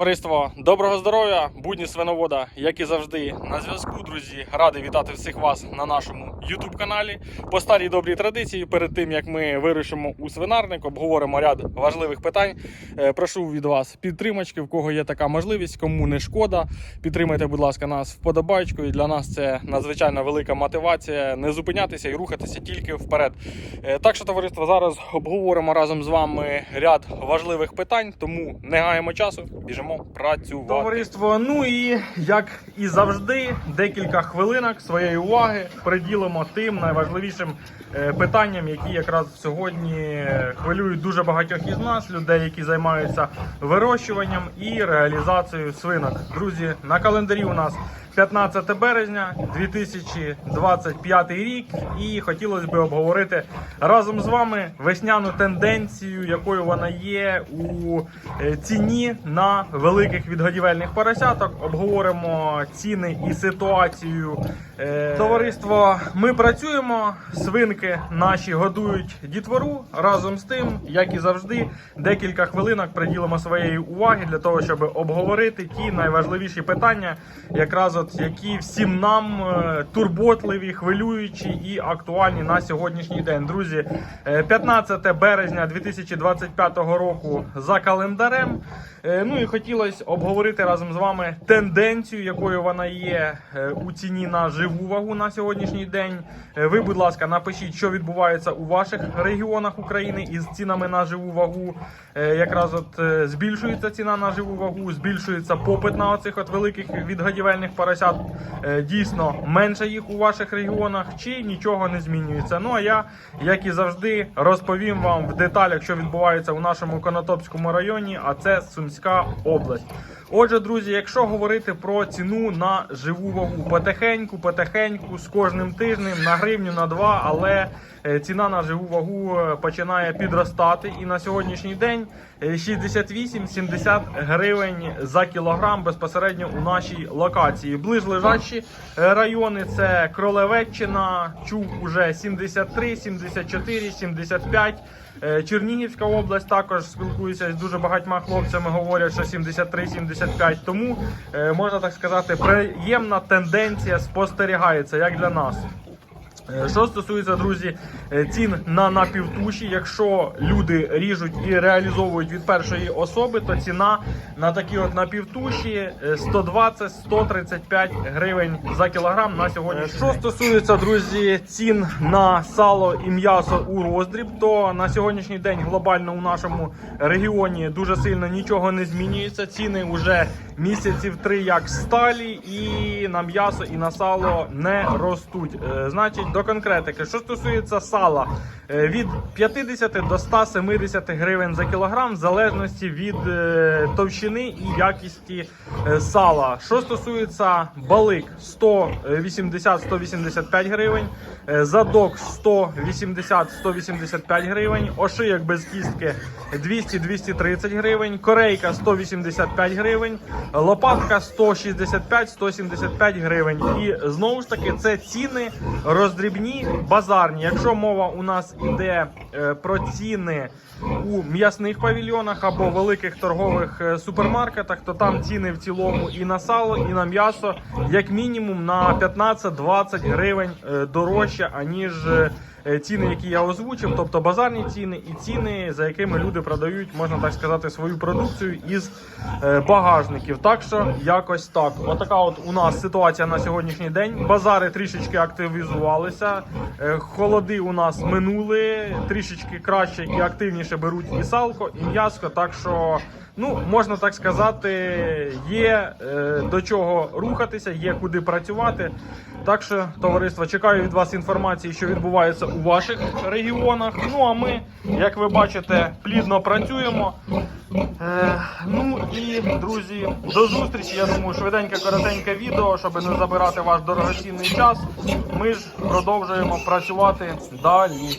Товариство, доброго здоров'я, будні свиновода, як і завжди, на зв'язку, друзі. Радий вітати всіх вас на нашому youtube каналі. По старій добрій традиції, перед тим як ми вирушимо у свинарник, обговоримо ряд важливих питань. Е, Прошу від вас підтримочки, в кого є така можливість, кому не шкода. Підтримайте, будь ласка, нас вподобайкою. Для нас це надзвичайно велика мотивація не зупинятися і рухатися тільки вперед. Е, Так що, товариство, зараз обговоримо разом з вами ряд важливих питань, тому не гаємо часу, біжимо працювати. Товариство, ну і як і завжди, декілька хвилинок своєї уваги приділимо тим найважливішим е, питанням, які якраз сьогодні хвилюють дуже багатьох із нас, людей, які займаються вирощуванням і реалізацією свинок. Друзі, на календарі у нас 15 березня 2025 рік, і хотілося б обговорити разом з вами весняну тенденцію, якою вона є у е, ціні на великих відгодівельних поросяток. Обговоримо ціни і ситуацію. Е, Товариство, ми працюємо, свинки наші годують дітвору. Разом з тим, як і завжди, декілька хвилинок приділимо своєї уваги для того, щоб обговорити ті найважливіші питання, якраз от які всім нам е, турботливі, хвилюючі і актуальні на сьогоднішній день. Друзі, е, 15 березня 2025 року за календарем. Е, Ну і хотілося обговорити разом з вами тенденцію, якою вона є е, у ціні на живу вагу на сьогоднішній день. Е, Ви, будь ласка, напишіть, що відбувається у ваших регіонах України із цінами на живу вагу. Е, Якраз от е, збільшується ціна на живу вагу, збільшується попит на оцих от великих відгодівельних поросят. Е, Дійсно, менше їх у ваших регіонах, чи нічого не змінюється. Ну а я, як і завжди, розповім вам в деталях, що відбувається у нашому Конотопському районі, а це Сумська область. Отже, друзі, якщо говорити про ціну на живу вагу, потихеньку, потихеньку, з кожним тижнем на гривню, на два, але ціна на живу вагу е, починає підростати. І на сьогоднішній день е, 68-70 гривень за кілограм безпосередньо у нашій локації. Ближлежачі е, райони це Кролевеччина, Чув уже 73, 74, 75. Е, Чернігівська область також спілкуюся з дуже багатьма хлопцями. Говорять, що 73-75. Тому е, можна так сказати, приємна тенденція спостерігається як для нас. Е, Що стосується, друзі, е, цін на напівтуші, якщо люди ріжуть і реалізовують від першої особи, то ціна на такі от напівтуші е, 120-135 гривень за кілограм на сьогодні. Що стосується, друзі, цін на сало і м'ясо у роздріб, то на сьогоднішній день глобально у нашому регіоні дуже сильно нічого не змінюється. Ціни вже місяців три як сталі, і на м'ясо, і на сало не ростуть. Е, Значить, до конкретики, що стосується сала, е, від 50 до 170 гривень за кілограм, в залежності від е, товщини і якісті е, сала. Що стосується балик, 180-185 гривень, задок 180-185 гривень, ошийок без кістки 200-230 гривень, корейка 185 гривень, лопатка 165-175 гривень. І знову ж таки, це ціни роздрібні базарні. Якщо мова у нас іде е, про ціни у м'ясних павільйонах або великих торгових е, супермаркетах, то там ціни в цілому і на сало, і на м'ясо як мінімум на 15-20 гривень е, дорожче, аніж. Е, Ціни, які я озвучив, тобто базарні ціни і ціни, за якими люди продають, можна так сказати, свою продукцію із е, багажників. Так що якось так. Отака от у нас ситуація на сьогоднішній день. Базари трішечки активізувалися. е, Холоди у нас минули, трішечки краще і активніше беруть і салко, і м'яско. Так що. Ну, можна так сказати, є е, до чого рухатися, є куди працювати. Так що, товариство, чекаю від вас інформації, що відбувається у ваших регіонах. Ну а ми, як ви бачите, плідно працюємо. Е, ну і друзі, до зустрічі. Я думаю, швиденьке, коротеньке відео, щоб не забирати ваш дорогоцінний час. Ми ж продовжуємо працювати далі.